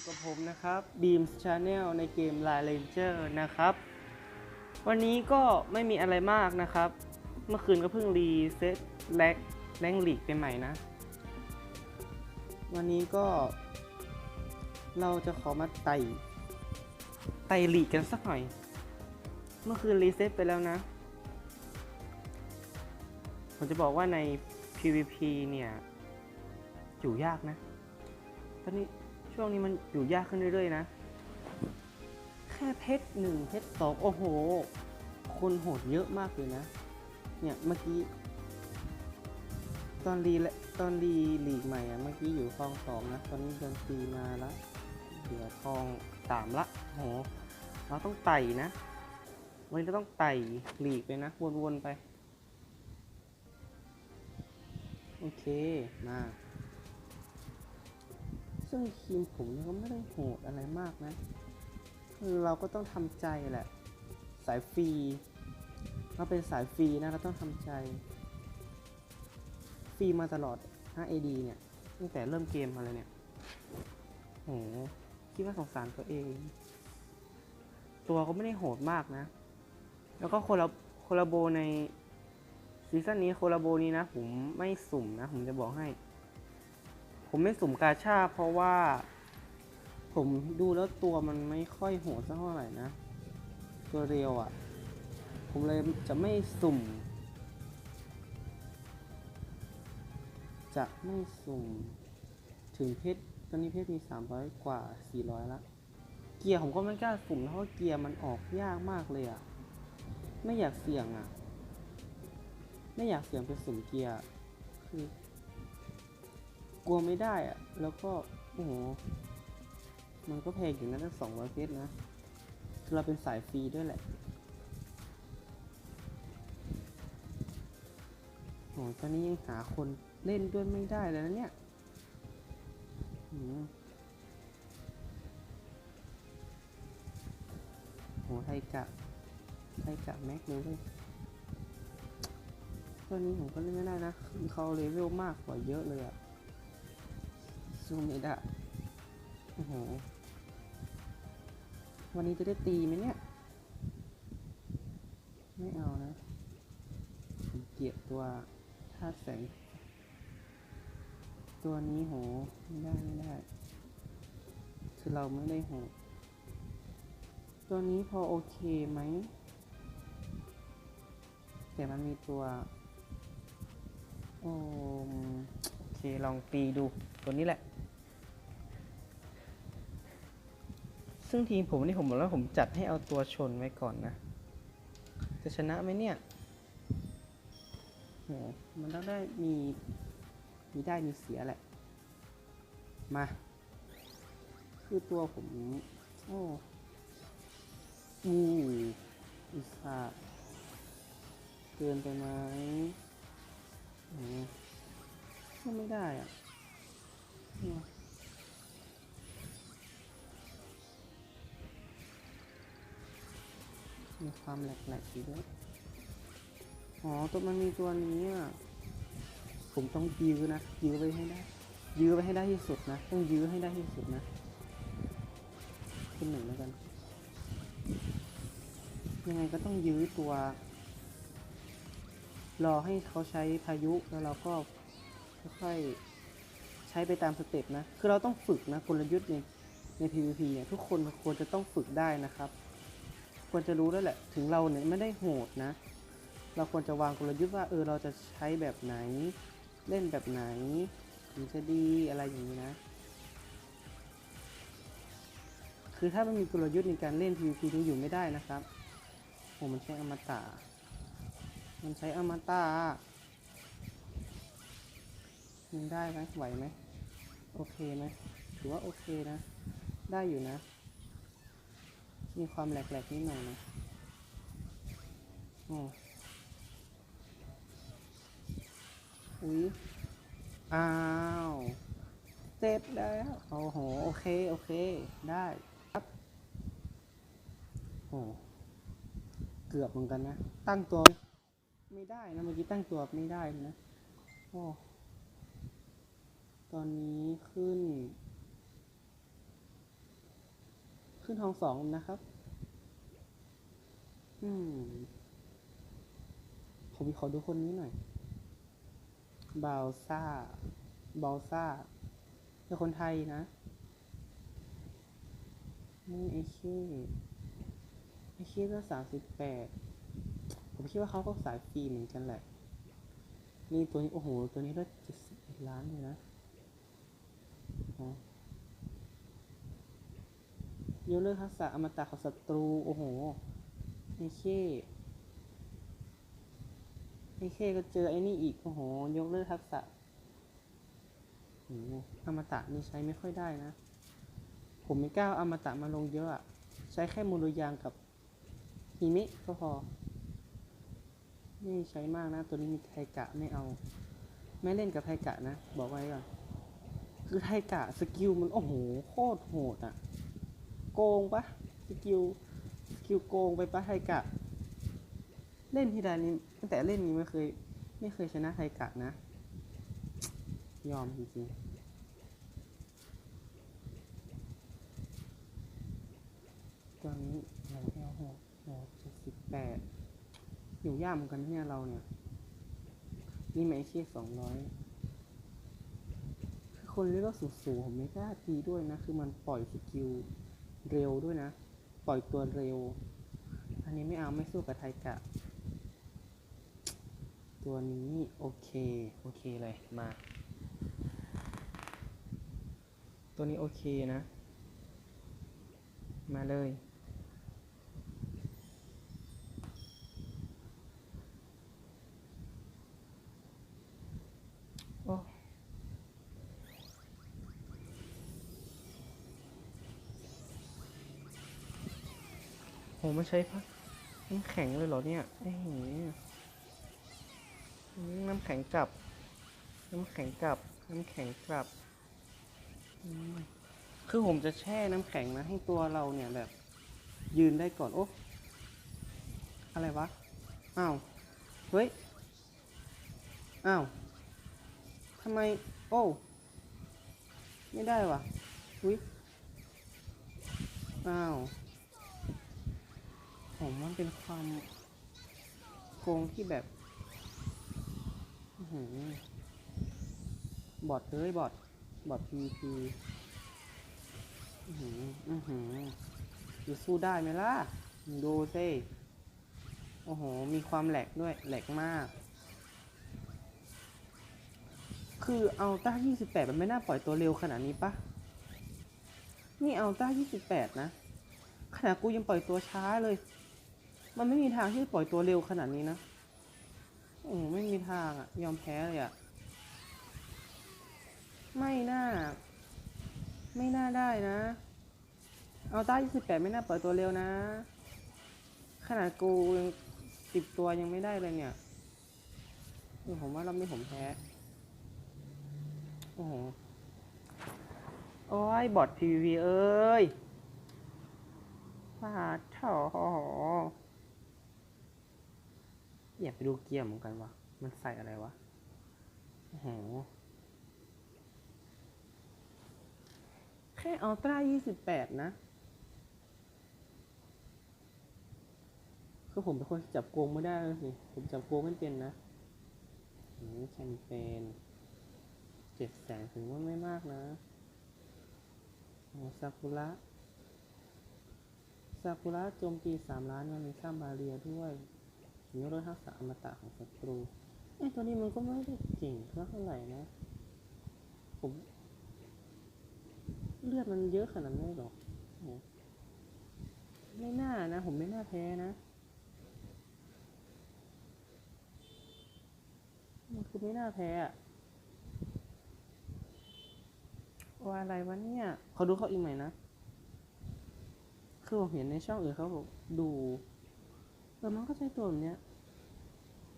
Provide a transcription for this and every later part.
อยู่กับผมนะครับ Beams Channel ในเกม Line Ranger นะครับ วันนี้ก็ไม่มีอะไรมากนะครับ เมื่อคืนก็เพิ่งรีเซ็ตแลกแรงหลีกไปใหม่นะ วันนี้ก็ เราจะขอมาไต่ไต่หลีกกันสักหน่อย เมื่อคืนรีเซ็ตไปแล้วนะ ผมจะบอกว่าใน PVP เนี่ยอยู่ยากนะ ตอนนี้ ช่วงนี้มันอยู่ยากขึ้นเรื่อยๆนะ แค่เพชรหนึ่งเพชรสองโอ้โห คนโหดเยอะมากเลยนะ เนี่ยเมื่อกี้ ตอนรีและตอนรีหลีกใหม่อะเมื่อกี้อยู่ทองสองนะ ตอนนี้เดินตีมาละเหลือทองสามละโหเราต้องไต่นะวันนี้เราต้องไต่หลีกไปนะ วนๆไป โอเค มา ซึ่งทีมผมเนี่ยก็ไม่ได้โหดอะไรมากนะคือเราก็ต้องทำใจแหละ สายฟรีเราเป็นสายฟรีนะเราต้องทำใจ ฟรีมาตลอด 5AD เนี่ย ตั้งแต่เริ่มเกมมาเลยเนี่ยโหคิดว่าสงสารตัวเอง ตัวก็ไม่ได้โหดมากนะ แล้วก็โคลาโคลาโบในซีซั่นนี้โคลาโบนี้นะ ผมไม่สุ่มนะ ผมจะบอกให้ ผมไม่สุ่มกาชาเพราะว่า ผมดูแล้วตัวมันไม่ค่อยโหดสักเท่าไหร่นะ ตัวเรียวอะ่ะ ผมเลยจะไม่สุ่ม จะไม่สุ่ม ถึงเพชรตอนนี้เพชรมี 300 กว่า 400 ละ เกียร์ผมก็ไม่กล้าสุ่มเพราะเกียร์มันออกยากมากเลยอะ่ะ ไม่อยากเสี่ยงอะ่ะ ไม่อยากเสี่ยงไปสุ่มเกียร์คือ ลัวไม่ได้อะแล้วก็ โอ้โห มันก็แพงอยู่นะตั้งสองร้อยเพชรนะ เราเป็นสายฟรีด้วยแหละ โอ้ตอนนี้ยังหาคนเล่นด้วยไม่ได้เลยนะเนี่ยโหไทยกะไทยกะแม็กเลยเว้ยตัวนี้ผมก็เล่นไม่ได้นะ เขาเลเวลมากกว่าเยอะเลยอะ สู้ไม่ได้โอ้โห วันนี้จะได้ตีไหมเนี่ย ไม่เอานะเกียดตัวธาตุแสง ตัวนี้โห ไม่ได้ ไม่ได้ คือเราไม่ได้โห ตัวนี้พอโอเคไหม แต่มันมีตัว โอโอเค ลองตีดู ตัวนี้แหละ ซึ่งทีมผมนี่ผมบอกแล้วผมจัดให้เอาตัวชนไว้ก่อนนะ จะชนะไหมเนี่ยโหมันต้องได้มีมีได้มีเสียแหละ มาคือตัวผม โอ้อูอิสระเกินไปไหมโอ้ไม่ได้อะ มีความแหลกๆอยู่ด้วยอ๋อตัวมันมีตัวนี้อะผมต้องยื้อนะยื้อไว้ให้ได้ ยื้อไว้ให้ได้ที่สุดนะ ต้องยื้อให้ได้ที่สุดนะขึ้นหนึ่งแล้วกัน ยังไงก็ต้องยื้อตัว รอให้เขาใช้พายุแล้วเราก็ค่อยๆใช้ไปตามสเต็ปนะ คือเราต้องฝึกนะกลยุทธ์ในใน PVP เนี่ยทุกคนควรจะต้องฝึกได้นะครับ ควรจะรู้แล้วแหละ ถึงเราเนี่ยไม่ได้โหดนะ เราควรจะวางกลยุทธ์ว่าเออเราจะใช้แบบไหน เล่นแบบไหนถึงจะดีอะไรอย่างนี้นะ คือถ้าไม่มีกลยุทธ์ในการเล่น PVP นี่อยู่ไม่ได้นะครับโอ้มันใช้อมตะมันใช้อมตะมันได้ไหมไหวไหมโอเคไหมถือว่าโอเคนะ ได้อยู่นะ มีความแหลกๆนิดหน่อยนะอ๋ออุ้ยอ้าวเสร็จแล้วโอ้โห โอเค โอเค ได้ครับโอ้เกือบเหมือนกันนะ ตั้งตัว ไม่ได้นะ เมื่อกี้ตั้งตัวไม่ได้นะ โอ้ ตอนนี้ขึ้น ขึ้นทองสองนะครับ อืม ผมขอดูคนนี้หน่อยบาวซ่าบาวซ่าเป็นคนไทยนะนี่ไอเคไอเคก็สามสิบแปดผมคิดว่าเขาก็สายฟรีเหมือนกันแหละ นี่ตัวนี้ โอ้โห ตัวนี้ได้เจ็ดสิบล้านเลยนะอ๋อ ยกเลิกทักษะอมตะของศัตรู โอ้โห ไอ้เคไอ้เคก็เจอไอ้นี่อีก โอ้โห ยกเลิกทักษะอมตะนี่ใช้ไม่ค่อยได้นะ ผมไม่กล้าอมตะมาลงเยอะอะใช้แค่มูลยางกับฮิมิก็พอไม่ใช้มากนะ ตัวนี้มีไทกะไม่เอา ไม่เล่นกับไทกะนะ บอกไว้ก่อน คือไทกะสกิลมัน โอ้โห โคตรโหดอะโกงปะสกิลสกิลโกงไปปะไทกะ เล่นทีใดนี้ตั้งแต่เล่นนี้ไม่เคย ไม่เคยชนะไทกะนะ ยอมจริงๆตอนนี้เราแอลหกเราเจ็ดสิบแปดอยู่ยากเหมือนกันเนี่ยเราเนี่ย นี่ไม่ใช่สองร้อยคือคนเรียกว่าสูงๆผมไม่กล้าตีด้วยนะ คือมันปล่อยสกิล เร็วด้วยนะ ปล่อยตัวเร็ว อันนี้ไม่เอาไม่สู้กับไทกะ ตัวนี้โอเค โอเคเลยมา ตัวนี้โอเคนะ มาเลย ม่ใช่พักน้ำแข็งเลยเหรอเนี่ยไอ้เหี้ยน้ำแข็งกลับ น้ำแข็งกลับ น้ำแข็งกลับ คือผมจะแช่น้ำแข็งนะ ให้ตัวเราเนี่ยแบบ ยืนได้ก่อน โอ้อะไรวะ อ้าว เฮ้ย อ้าวทำไม โอ้ ไม่ได้วะอุ้ยอ้าว ผมมันเป็นความโกงที่แบบหือบอดเลยบอดบอด PVP อือหืออือหือจะสู้ได้ไหมล่ะ ดูสิโอ้โห มีความแหลกด้วย แหลกมาก คือเอัลต้า28 มันไม่น่าปล่อยตัวเร็วขนาดนี้ปะ นี่เอัลต้า28 นะ ขนาดกูยังปล่อยตัวช้าเลย มันไม่มีทางที่จะปล่อยตัวเร็วขนาดนี้นะโอ้ไม่มีทางอะยอมแพ้เลยอะไม่น่า ไม่น่าได้นะ เอัลต้า28 ไม่น่าปล่อยตัวเร็วนะ ขนาดกูยังสิบตัวยังไม่ได้เลยเนี่ยเออผมว่ารอบนี้ผมแพ้ โอ้โห โอ้ย บอท PVP เอ้ยปาดเถอ อยากไปดูเกียร์เหมือนกันวะ มันใส่อะไรวะโอ้โหแค่อัลตร้า28 นะ คือผมเป็นคนจับโกงไม่ได้เลยสิผมจับโกงไม่เป็นนะแคมเปญเจ็ดแสนถึงว่าไม่มากนะโอซากุระซากุระโจมตีสามล้านยังมีค่ามบาเรียด้วย ถึงยกเลิกทักษะอมตะของศัตรูไอ้ตัวนี้มันก็ไม่ได้เก่งเท่าไหร่นะ ผมเลือดมันเยอะขนาดนั้หรอโอ้โหไม่น่านะ ผมไม่น่าแพ้นะ มันคือไม่น่าแพ้อะว่าอะไรวะเนี่ยเขาดูเขาอีกไหมนะ คือผมเห็นในช่องอื่นเขาบอกดู เออมันก็ใช้ตัวแบบเนี้ย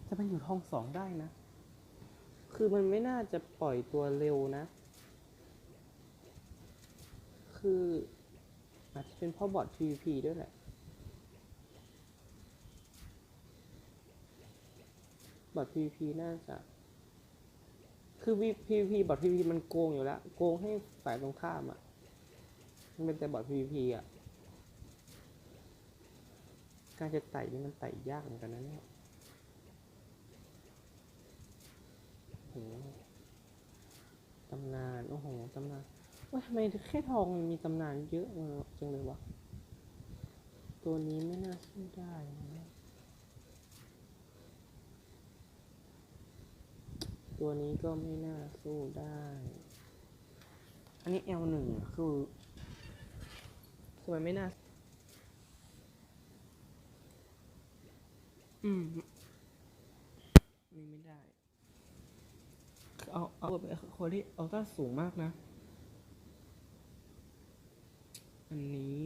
แต่มันอยู่ทองสองได้นะ คือมันไม่น่าจะปล่อยตัวเร็วนะ คืออาจจะเป็นเพราะบอท PVP ด้วยแหละ บอท PVP น่าจะ คือ PVP บอท PVP มันโกงอยู่แล้ว โกงให้ฝ่ายตรงข้ามอะ มันเป็นแต่บอท PVP อะ การจะไต่นี่มันไต่ยากเหมือนกันนะเนี่ยโหตำนาน โอ้โห ตำนานว่าทำไมแค่ทองมันมีตำนานเยอะจังเลยวะ ตัวนี้ไม่น่าสู้ได้นะตัวนี้ก็ไม่น่าสู้ได้ อันนี้ L หนึ่งคือทำไมไม่น่า อืมนี่ไม่ได้ เอาเอาไปคนที่เอาต้าสูงมากนะ อันนี้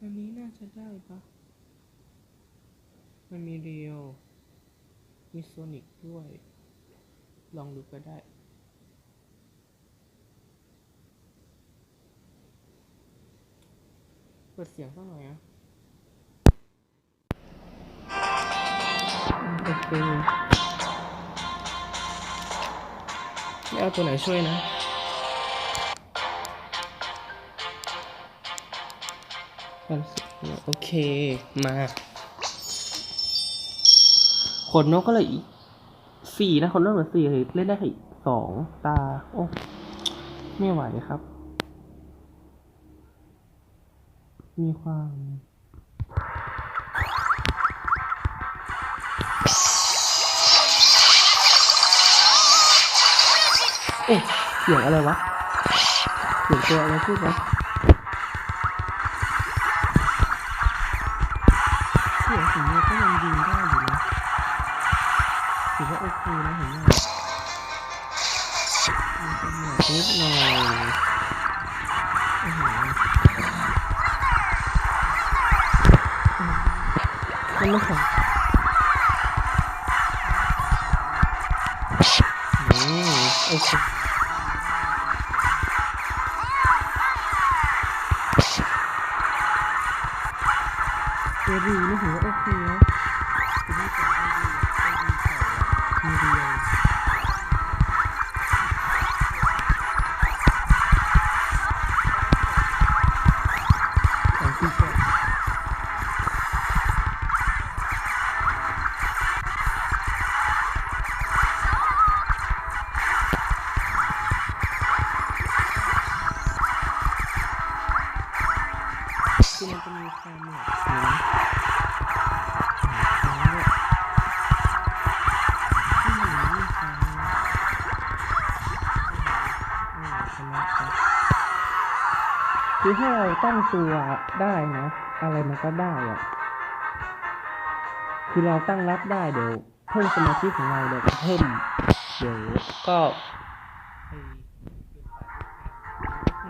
อันนี้น่าจะได้ปะมันมีเรียว มีโซนิกด้วย ลองดูก็ได้เปิดเสียงสักหน่อยนะ โอเคไม่เอาตัวไหนช่วยนะโอเค มาขนนกก็เลยสี่นะขนนกเหลือสี่เล่นได้แค่อีกสองตา โอ้ไม่ไหวครับ มีความ อ๊ะเสียงอะไรวะเสียงตัวอะไรพูดวะเสียงสีนี้ก็ยังยืนได้อยู่นะถือว่าโอเคนะเห็นไหมมีตำหนักนิดหน่อยมันไม่ของอื คือถ้าเราตั้งตัวได้นะ อะไรมันก็ได้อะคือเราตั้งรับได้เดี๋ยวเพิ่มสมาธิของเราเดี๋ยวเพิ่มเดี๋ยวก็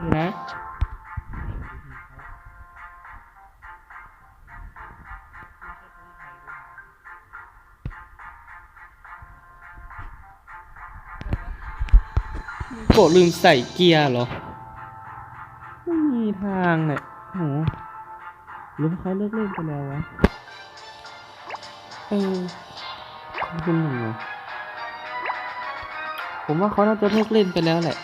นี่นะโกะลืมใส่เกียร์เหรอางเนี่ยโหหรือว่าเขาเลิกเล่นไปแล้ววะเออคุณหนึ่งเหรอผมว่าเขาน่าจะเลิกเล่นไปแล้วแหละ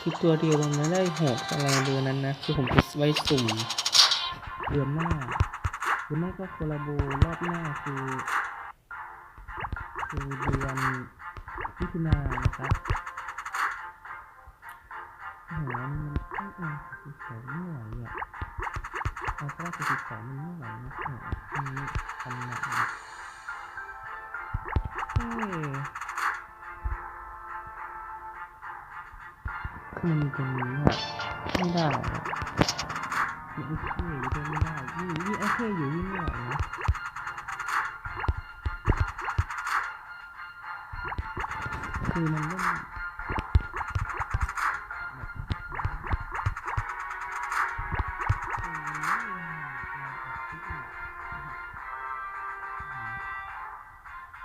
คือตัวเดียวมันไม่ได้โหดอะไรเดือนนั้นนะ คือผมจะไว้สุ่ม เดือนหน้าหรือไม่ก็โคลาโบรอบหน้าคือ คือเดือนมิถุนายนนะครับโอ้โหอันนี้มันต้องเอาสิบสองไม่ไหวอะเอาเพราะว่าสิบสองมันไม่ไหวนะโอ้โหอันนี้ทำหนักนะเฮ้ยคือมันมีตรงนี้อะไม่ได้ อะมีไอ้เท่อยู่ด้วยไม่ได้ยิ่งยิ่งไอ้เท่อยู่ยิ่งไม่ไหวนะคือมันเล่น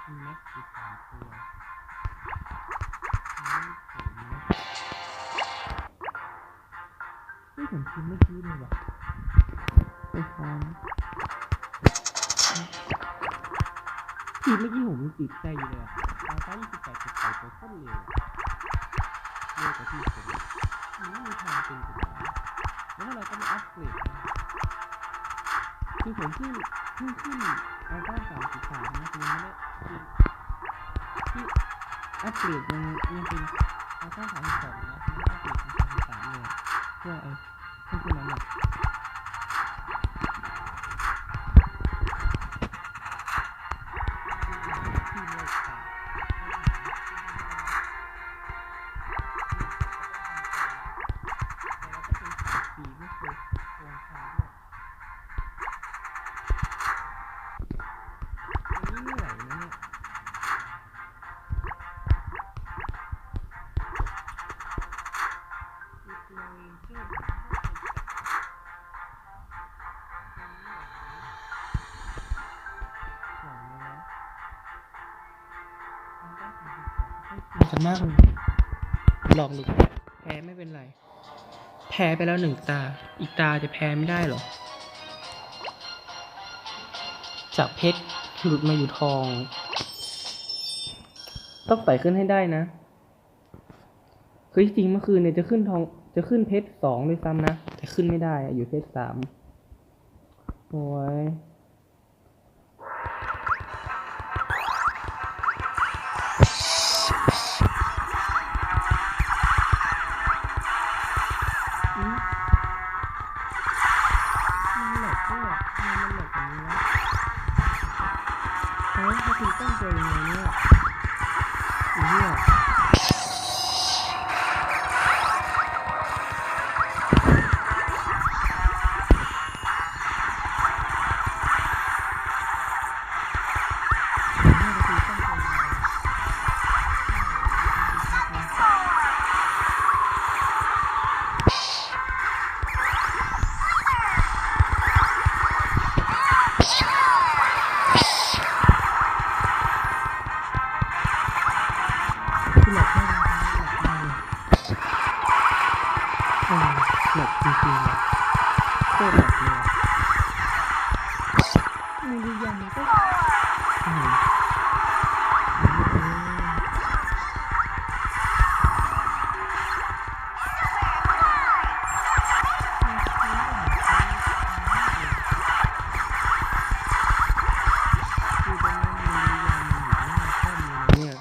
มีแม็กซ์อีกสามตัวไม่เห็นคิดเมื่อกี้เลยว่ะ ไปฟังทีเมื่อกี้ผมติดใจอยู่เลยอะตาฟ้า28จุดแปดตัวโคตรเร็วเร็วกว่าที่ผมมันไม่มีทางเป็นไปได้แล้วเราก็มาอัปเกรดคือผมเพิ่งเพิ่งขึ้นอัลต้าสามสิบสามนะคือไม่ได้คือที่อัปเกรดยังยังเป็นอัลต้าสามสิบสองนะคือไม่ได้อัปเกรดเป็นสามสิบสามเลยเพื่อไอ้เพื่อนั้นแหละ กันมากเลยลองดูแพ้ไม่เป็นไร แพ้ไปแล้วหนึ่งตา อีกตาจะแพ้ไม่ได้หรอ จากเพชรหลุดมาอยู่ทอง ต้องไต่ขึ้นให้ได้นะ คือจริงเมื่อคืนเนี่ยจะขึ้นทอง จะขึ้นเพชรสองด้วยซ้ำนะ แต่ขึ้นไม่ได้อะอยู่เพชรสามโอ้ย เนี่ยอะทำไมมันหลกอย่างนี้วะเฮ้ยเขาถึงตั้งตัวยังไงเนี่ยอ้เนี่ย หลับจริงๆเลยโคตรหลับเลยอะมือยังมันก็อืมคือตอนนั้นมือยังอยู่น้าคอมเลยนะเนี่ย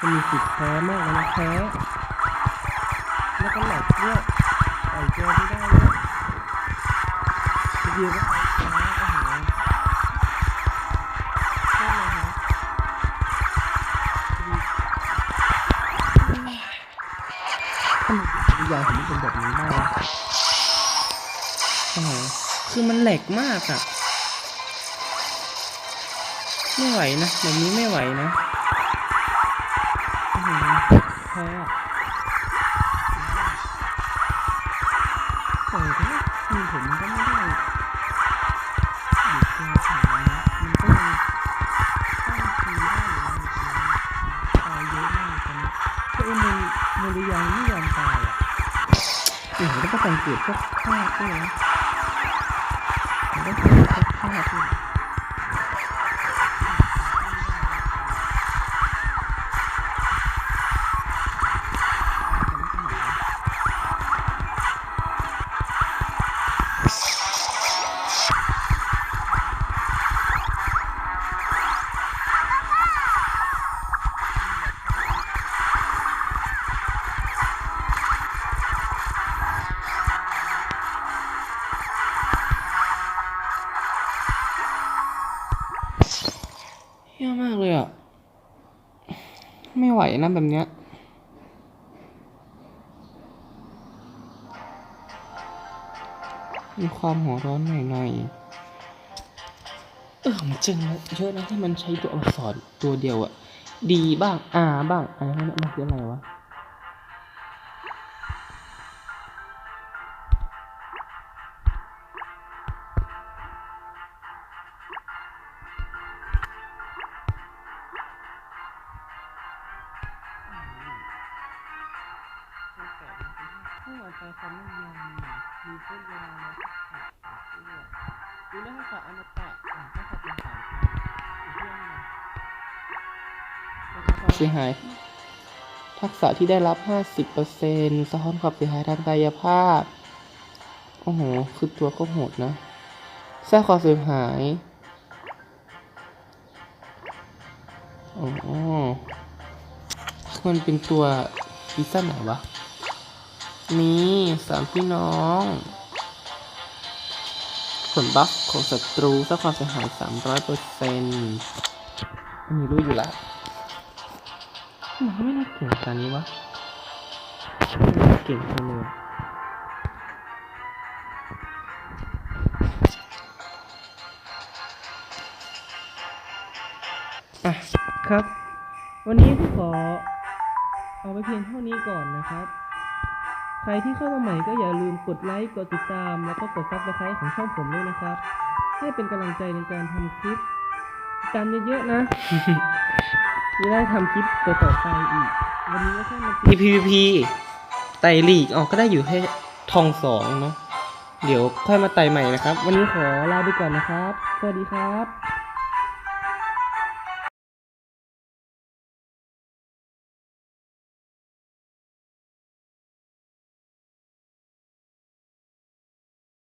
มันมีสิทธิ์แพ้มากเลยนะแพ้ วิญญาณผมเป็นแบบนี้มากโอ้โหคือมันแหลกมากอะไม่ไหวนะแบบนี้ไม่ไหวนะโอ้โหแพ้ สังเกตพวกภาพด้วยนะมันก็เกต ไม่ไหวนะแบบเนี้ยมีความหัวร้อนหน่อยๆ เออมันเจอเยอะนะที่มันใช้ตัวอักษรตัวเดียวอะ ดีบ้างอาบ้างอะไรนั่นมันคืออะไรวะ ทักษะที่ได้รับ 50%สะท้อนความเสียหายทางกายภาพ โอ้โห คือตัวก็โหดนะสร้างความเสียหายอ๋อมันเป็นตัวซีซั่นไหนวะมีสามพี่น้อง ผลบัฟของศัตรูสร้างความเสียหาย 300เปอร์เซ็นต์อันนี้รู้อยู่ละ มันไม่น่าเก่งขนาดนี้วะไม่น่าเก่งจังเลยอะครับ วันนี้ก็ขอเอาไปเพียงเท่านี้ก่อนนะครับ ใครที่เข้ามาใหม่ก็อย่าลืมกดไลค์ กดติดตาม แล้วก็กดซับสไครต์ของช่องผมด้วยนะครับ ให้เป็นกำลังใจในการทำคลิปตามเยอะๆนะ จะได้ทำคลิปต่อๆไปอีก วันนี้ก็แค่มา PVP ไต่ลีกออกก็ได้อยู่แค่ทองสองเนาะ เดี๋ยวค่อยมาไต่ใหม่นะครับ วันนี้ขอลาไปก่อนนะครับ สวัสดีครับ